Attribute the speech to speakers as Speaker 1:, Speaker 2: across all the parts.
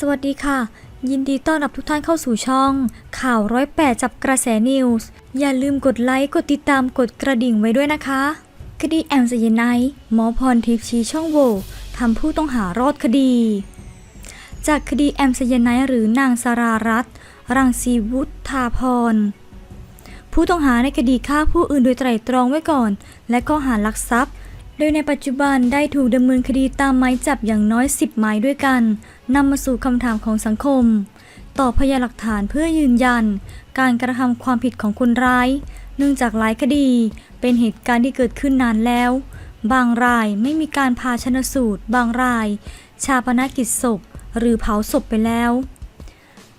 Speaker 1: สวัสดีค่ะ ยินดีต้อนรับทุกท่านเข้าสู่ช่อง ข่าวร้อยแปดจับกระแสนิวส์ อย่าลืมกดไลค์ กดติดตามกดกระดิ่งไว้ด้วยนะคะ คดีแอมสยนไนหมอพรทิพย์ชี้ช่องโหว่ทำผู้ต้องหารอดคดี จากคดีแอมสยนไนหรือนางสารารัตรังสีวุฒาพร ผู้ต้องหาในคดีฆ่าผู้อื่นโดยไตร่ตรองไว้ก่อน และข้อหารักทรัพย์ โดยในปัจจุบันได้ถูกดำเนินคดีตามหมายจับอย่างน้อย 10 หมายด้วยกันนำมาสู่คำถามของสังคม ต่อพยานหลักฐานเพื่อยืนยัน การกระทำความผิดของคนร้าย เนื่องจากหลายคดีเป็นเหตุการณ์ที่เกิดขึ้นนานแล้ว บางรายไม่มีการพาชนสูตร บางราย ชาปนกิจศพ หรือเผาศพไปแล้ว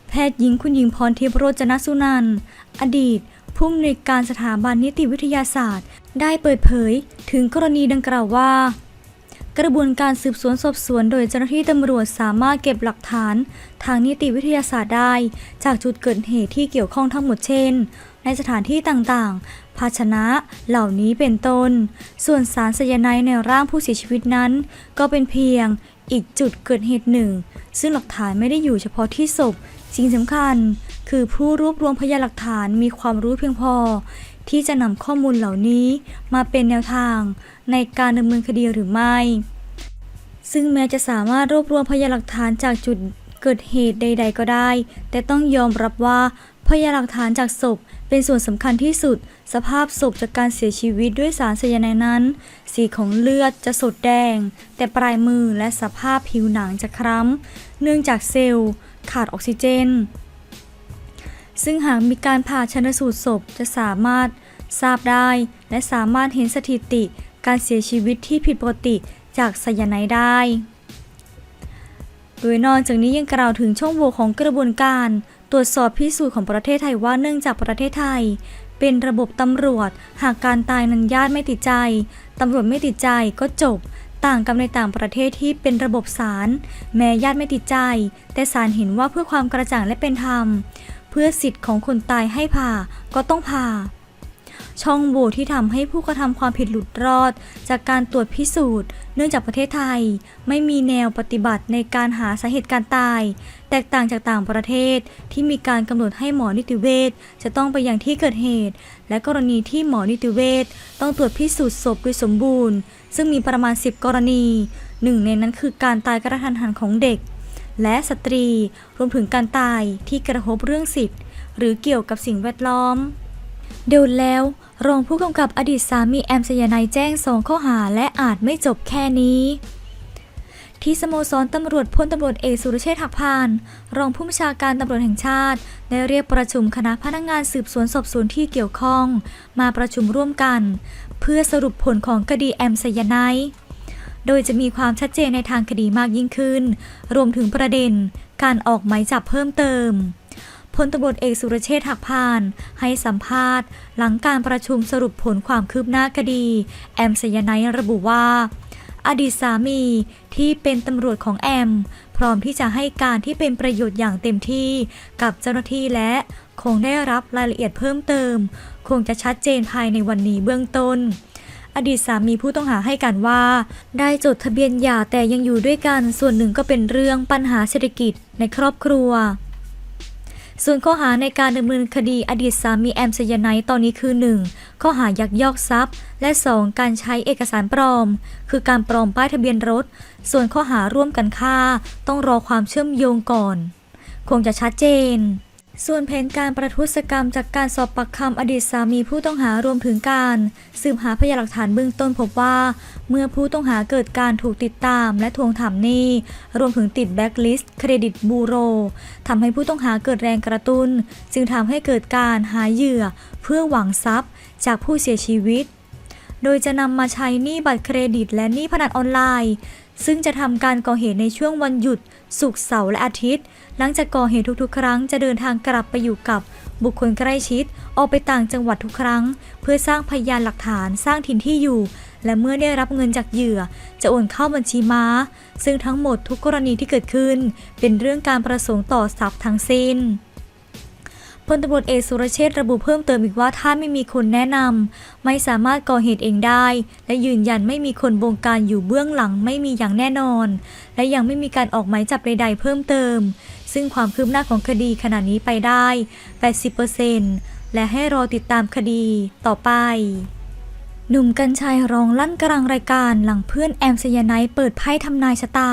Speaker 1: แพทย์หญิงคุณหญิงพรทิพย์โรจนสุนันท์อดีตผู้อำนวยการสถาบันนิติวิทยาศาสตร์ ได้เปิดเผยถึงกรณีดังกล่าวว่า กระบวนการสืบสวนสอบสวนโดยเจ้าหน้าที่ตำรวจสามารถเก็บหลักฐาน ทางนิติวิทยาศาสตร์ได้ จากจุดเกิดเหตุที่เกี่ยวข้องทั้งหมดเช่น ในสถานที่ต่างๆ ภาชนะเหล่านี้เป็นต้น ส่วนสารไซยาไนด์ในร่างผู้เสียชีวิตนั้น ก็เป็นเพียงอีกจุดเกิดเหตุหนึ่ง ซึ่งหลักฐานไม่ได้อยู่เฉพาะที่ศพสิ่งสำคัญคือผู้รวบรวมพยานหลักฐานมีความรู้เพียงพอ ที่จะนำข้อมูลเหล่านี้มาเป็นแนวทางในการดำเนินคดีหรือไม่ ซึ่งแม้จะสามารถรวบรวมพยานหลักฐานจากจุดเกิดเหตุใด ๆ ก็ได้ แต่ต้องยอมรับว่าพยานหลักฐานจากศพเป็นส่วนสำคัญที่สุด สภาพศพจากการเสียชีวิตด้วยสารไซยาไนด์นั้น สีของเลือดจะสดแดง แต่ปลายมือและสภาพผิวหนังจะคล้ำ เนื่องจากเซลล์ขาดออกซิเจน ซึ่งหากมีการผ่าชนสูตรศพจะสามารถทราบได้ และสามารถเห็นสถิติการเสียชีวิตที่ผิดปกติจากไซยาไนด์ได้ โดยนอกจากนี้ยังกล่าวถึงช่องโหว่ของกระบวนการ ตรวจสอบพิสูจน์ของประเทศไทยว่าเนื่องจากประเทศไทย เป็นระบบตำรวจ หากการตายนั้นญาติไม่ติดใจตำรวจไม่ติดใจก็จบ ต่างกับในต่างประเทศที่เป็นระบบศาลแม้ญาติไม่ติดใจ แต่ศาลเห็นว่าเพื่อความกระจ่างและเป็นธรรม พื่อสิทธิ์ของคนตายให้ผ่าก็ต้องผ่า ช่องโหว่ที่ทำให้ผู้กระทำความผิดหลุดรอด จากการตรวจพิสูจน์ เนื่องจากประเทศไทย ไม่มีแนวปฏิบัติในการหาสาเหตุการตาย แตกต่างจากต่างประเทศที่มีการกำหนดให้หมอนิติเวชจะต้องไปยังที่เกิดเหตุ และกรณีที่หมอนิติเวชต้องตรวจพิสูจน์ศพโดยสมบูรณ์ ซึ่งมีประมาณ 10 กรณีหนึ่งในนั้นคือการตายกระทันหันของเด็ก และสตรีรวมถึงการตายที่กระทบเรื่องสิทธิ์ หรือเกี่ยวกับสิ่งแวดล้อม เดี๋ยวแล้ว รองผู้กำกับอดีตสามีแอมสยานายแจ้งสองข้อหาและอาจไม่จบแค่นี้ ที่สโมสรตำรวจพลตำรวจเอกสุรเชษฐ์หักพาน รองผู้บัญชาการตำรวจแห่งชาติ ได้เรียกประชุมคณะพนักงานสืบสวนสอบสวนที่เกี่ยวข้อง มาประชุมร่วมกัน เพื่อสรุปผลของคดีแอมสยานาย โดยจะมีความชัดเจนในทางคดีมากยิ่งขึ้น รวมถึงประเด็น การออกหมายจับเพิ่มเติมพลตำรวจเอกสุรเชษฐ์หักพาน ให้สัมภาษณ์ หลังการประชุมสรุปผลความคืบหน้าคดี แอมสยนายระบุว่า อดีตสามีที่เป็นตำรวจของแอม พร้อมที่จะให้การที่เป็นประโยชน์อย่างเต็มที่กับเจ้าหน้าที่และ คงได้รับรายละเอียดเพิ่มเติม คงจะชัดเจนภายในวันนี้เบื้องต้น อดีตสามีผู้ต้องหาให้การว่า ได้จดทะเบียนหย่าแต่ยังอยู่ด้วยกัน ส่วนหนึ่งก็เป็นเรื่องปัญหาเศรษฐกิจในครอบครัว ส่วนข้อหาในการดำเนินคดีอดีตสามีแอมสยาไนท์ตอนนี้คือ 1. ข้อหายักยอกทรัพย์ และ 2. การใช้เอกสารปลอม คือการปลอมป้ายทะเบียนรถ ส่วนข้อหาร่วมกันฆ่า ต้องรอความเชื่อมโยงก่อน คงจะชัดเจน ส่วนแผนการประทุษกรรมจากการสอบปากคำอดีตสามีผู้ต้องหารวมถึงการ สืบหาพยานหลักฐานเบื้องต้นพบว่า เมื่อผู้ต้องหาเกิดการถูกติดตามและทวงถามหนี้ รวมถึงติดแบล็คลิสต์เครดิตบูโรทำให้ผู้ต้องหาเกิดแรงกระตุ้น จึงทำให้เกิดการหาเหยื่อเพื่อหวังทรัพย์จากผู้เสียชีวิต โดยจะนำมาใช้หนี้บัตรเครดิตและหนี้พนันออนไลน์ ซึ่งจะทำการก่อเหตุในช่วงวันหยุด ศุกร์เสาร์และอาทิตย์ หลังจากก่อเหตุทุกๆ ครั้งจะเดินทางกลับไปอยู่กับบุคคลใกล้ชิด ออกไปต่างจังหวัดทุกครั้ง เพื่อสร้างพยานหลักฐานสร้างถิ่นที่อยู่ และเมื่อได้รับเงินจากเหยื่อ จะโอนเข้าบัญชีม้า ซึ่งทั้งหมดทุกกรณีที่เกิดขึ้น เป็นเรื่องการประสงค์ต่อทรัพย์ทั้งสิ้น พลตำรวจเอกสุรเชษระบุเพิ่มเติมอีกว่าถ้าไม่มีคนแนะนำไม่สามารถก่อเหตุเองได้ และยืนยันไม่มีคนบงการอยู่เบื้องหลังไม่มีอย่างแน่นอน และยังไม่มีการออกหมายจับใดๆเพิ่มเติม ซึ่งความคืบหน้าของคดีขณะนี้ไปได้ 80%และให้รอติดตามคดีต่อไปหนุ่มกัญชัยร้องลั่นกลางรายการหลังเพื่อนแอมสยาไนเปิดไพ่ทำนายชะตา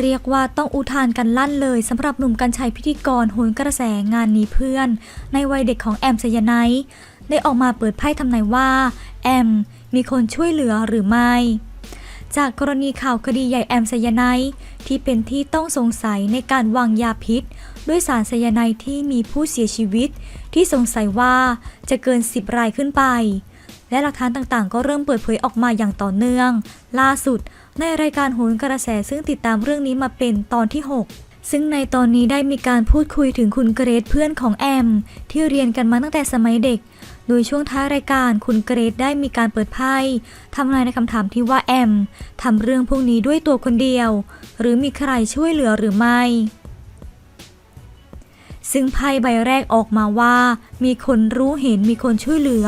Speaker 1: เรียกว่าต้องอุทานกันลั่นเลยสำหรับหนุ่มกัญชัยพิธีกรโหนกระแสงานนี้เพื่อน ในวัยเด็กของแอมสยาไนท์ได้ออกมาเปิดไพ่ทำนายว่า แอม มีคนช่วยเหลือหรือไม่ จากกรณีข่าวคดีใหญ่แอมไซยาไนที่เป็นที่ต้องสงสัยในการวางยาพิษ ด้วยสารไซยาไนที่มีผู้เสียชีวิต ที่สงสัยว่าจะเกิน 10 รายขึ้นไป และหลักฐานต่างๆ ก็เริ่มเปิดเผยออกมาอย่างต่อเนื่อง ล่าสุด ในรายการโหนกระแสซึ่งติดตามเรื่องนี้มาเป็นตอนที่ 6 ซึ่งในตอนนี้ได้มีการพูดคุยถึงคุณเกรซเพื่อนของแอม ที่เรียนกันมาตั้งแต่สมัยเด็ก โดยช่วงท้ายรายการคุณเกรซได้มีการเปิดไพ่ทำนายในคำถามที่ว่าแอมทำเรื่องพวกนี้ด้วยตัวคนเดียว หรือมีใครช่วยเหลือหรือไม่ซึ่งไพ่ใบแรกออกมาว่า มีคนรู้เห็นมีคนช่วยเหลือ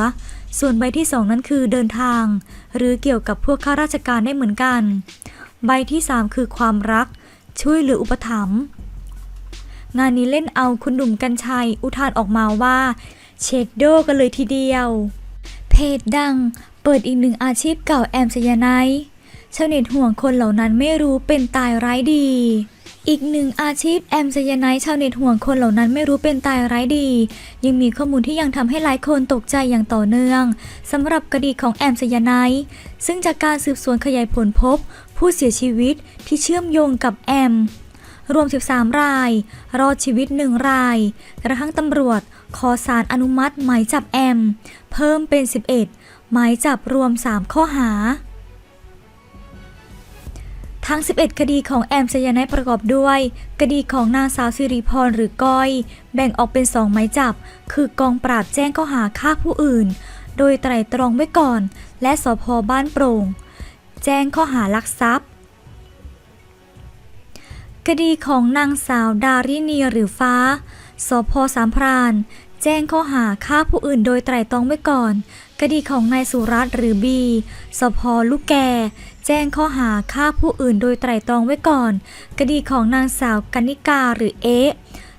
Speaker 1: ส่วนใบที่สองนั้นคือเดินทาง หรือเกี่ยวกับพวกข้าราชการได้เหมือนกัน ใบที่สามคือความรัก ช่วยเหลืออุปถัมภ์งานนี้เล่นเอาคุณหนุ่มกัญชัย อุทานออกมาว่า เชดโดกันเลยทีเดียว เพจดัง เปิดอีกหนึ่งอาชีพเก่าแอมสยานท์ชาวเน็ตห่วงคนเหล่านั้นไม่รู้เป็นตายร้ายดี อีกหนึ่งอาชีพแอมสยาไนชาวเน็ตห่วงคนเหล่านั้นไม่รู้เป็นตายร้ายดี ยังมีข้อมูลที่ยังทำให้หลายคนตกใจอย่างต่อเนื่องสำหรับคดีของแอมสยาไนซึ่งจากการสืบสวนขยายผลพบ ผู้เสียชีวิตที่เชื่อมโยงกับแอม รวม 13 ราย รอดชีวิต1ราย กระทั่งตำรวจ ขอสารอนุมัติหมายจับแอม เพิ่มเป็น 11 หมายจับรวม 3 ข้อหา ทั้ง 11 คดีของแอมสยานท์ประกอบด้วย คดีของนางสาวสิริพรหรือก้อย แบ่งออกเป็น2หมายจับ คือกองปราบแจ้งข้อหาฆ่าผู้อื่น โดยไตร่ตรองไว้ก่อน และสพบ้านโปร่ง แจ้งข้อหาลักทรัพย์ คดีของนางสาวดารินีหรือฟ้า สพสามพราน แจ้งข้อหาฆ่าผู้อื่น โดยไตร่ตรองไว้ก่อน คดีของนายสุรัตน์หรือบี สพลูกแก แจ้งข้อหาฆ่าผู้อื่นโดยไตร่ตรองไว้ก่อน คดีของนางสาวกนิกาหรือเอ๊ะ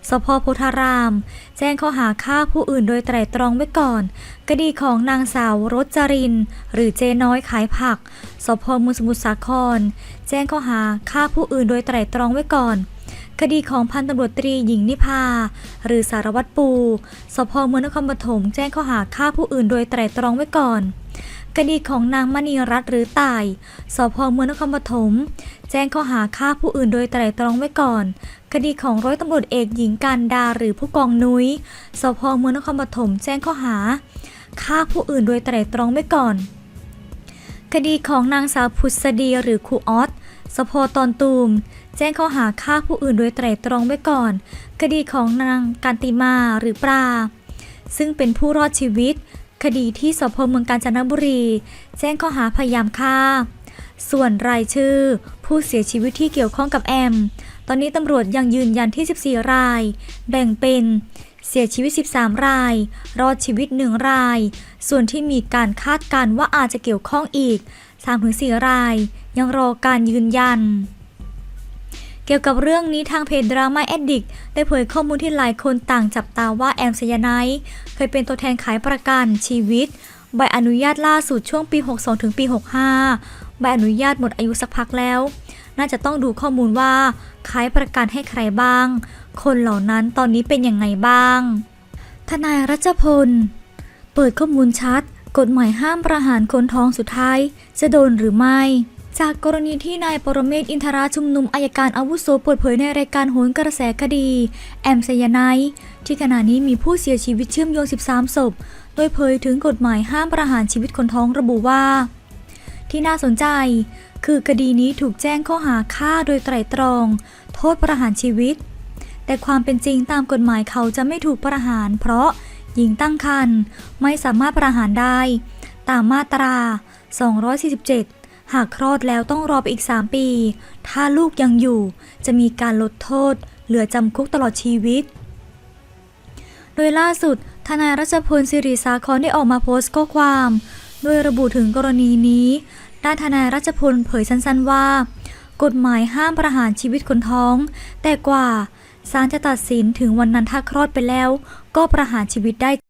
Speaker 1: สพโพธาราม แจ้งข้อหาฆ่าผู้อื่นโดยไตร่ตรองไว้ก่อน คดีของนางสาวรจริน หรือเจน้อยขายผัก สพมุสมุทรสาคร แจ้งข้อหาฆ่าผู้อื่นโดยไตร่ตรองไว้ก่อน คดีของพันตำรวจตรีหญิงนิพา หรือสารวัตรปู สพเมืองนครปฐมแจ้งข้อหาฆ่าผู้อื่นโดยไตร่ตรองไว้ก่อน คดีของนางมณีรัตน์หรือต่าย สพเมืองนครปฐม แจ้งข้อหาฆ่าผู้อื่นโดยไตร่ตรองไว้ก่อน คดีของร้อยตำรวจเอกหญิงการดาหรือผู้กองนุ้ย สพเมืองนครปฐมแจ้งข้อหาฆ่าผู้อื่นโดยไตร่ตรองไว้ก่อน คดีของนางสาวพุษดีหรือครูออสสพตอนตูม แจ้งข้อหาฆ่าผู้อื่นโดยไตร่ตรองไว้ก่อน คดีของนางการติมาหรือปลาซึ่งเป็นผู้รอดชีวิต คดีที่สพเมืองกาญจนบุรี แจ้งข้อหาพยายามฆ่า ส่วนรายชื่อ ผู้เสียชีวิตที่เกี่ยวข้องกับแอม ตอนนี้ตำรวจยังยืนยันที่ 14 ราย แบ่งเป็นเสียชีวิต 13 ราย รอดชีวิต 1 ราย ส่วนที่มีการคาดการณ์ว่าอาจจะเกี่ยวข้องอีก 3-4 ราย ยังรอการยืนยัน เกี่ยวกับเรื่องนี้ทางเพจดราม่าแอดดิกได้เผยข้อมูลที่หลายคนต่างจับตาว่าแอมสยานท์เคยเป็นตัวแทนขายประกันชีวิต ใบอนุญาตล่าสุดช่วงปี 62 ถึงปี 65 ใบอนุญาตหมดอายุสักพักแล้ว น่าจะต้องดูข้อมูลว่าขายประกันให้ใครบ้าง คนเหล่านั้นตอนนี้เป็นยังไงบ้าง ทนายรัชพล เปิดข้อมูลชัด กฎหมายห้ามประหารคนท้องสุดท้าย จะโดนหรือไม่ จากกรณีที่นายปรเมศอินทราชุมนุมอายการอาวุโสเปิดเผยในรายการโหนกระแสคดี แอมไซยาไนท์ที่ขณะนี้มีผู้เสียชีวิตเชื่อมโยง 13 ศพ โดยเผยถึงกฎหมายห้ามประหารชีวิตคนท้องระบุว่า ที่น่าสนใจ คือคดีนี้ถูกแจ้งข้อหาฆ่าโดยไตร่ตรอง โทษประหารชีวิต แต่ความเป็นจริงตามกฎหมายเขาจะไม่ถูกประหาร เพราะหญิงตั้งครรภ์ไม่สามารถประหารได้ ตามมาตรา 247 หากคลอดแล้วต้องรอไปอีก 3 ปี ถ้าลูกยังอยู่จะมีการลดโทษ เหลือจำคุกตลอดชีวิต โดยล่าสุด ทนายรัชพลสิริสาครได้ออกมาโพสต์ข้อความโดยระบุถึงกรณีนี้ด้านทนายรัชพลเผยสั้นๆว่า กฎหมายห้ามประหารชีวิตคนท้อง แต่กว่าศาลจะตัดสินถึงวันนั้นถ้าคลอดไปแล้ว ก็ประหารชีวิตได้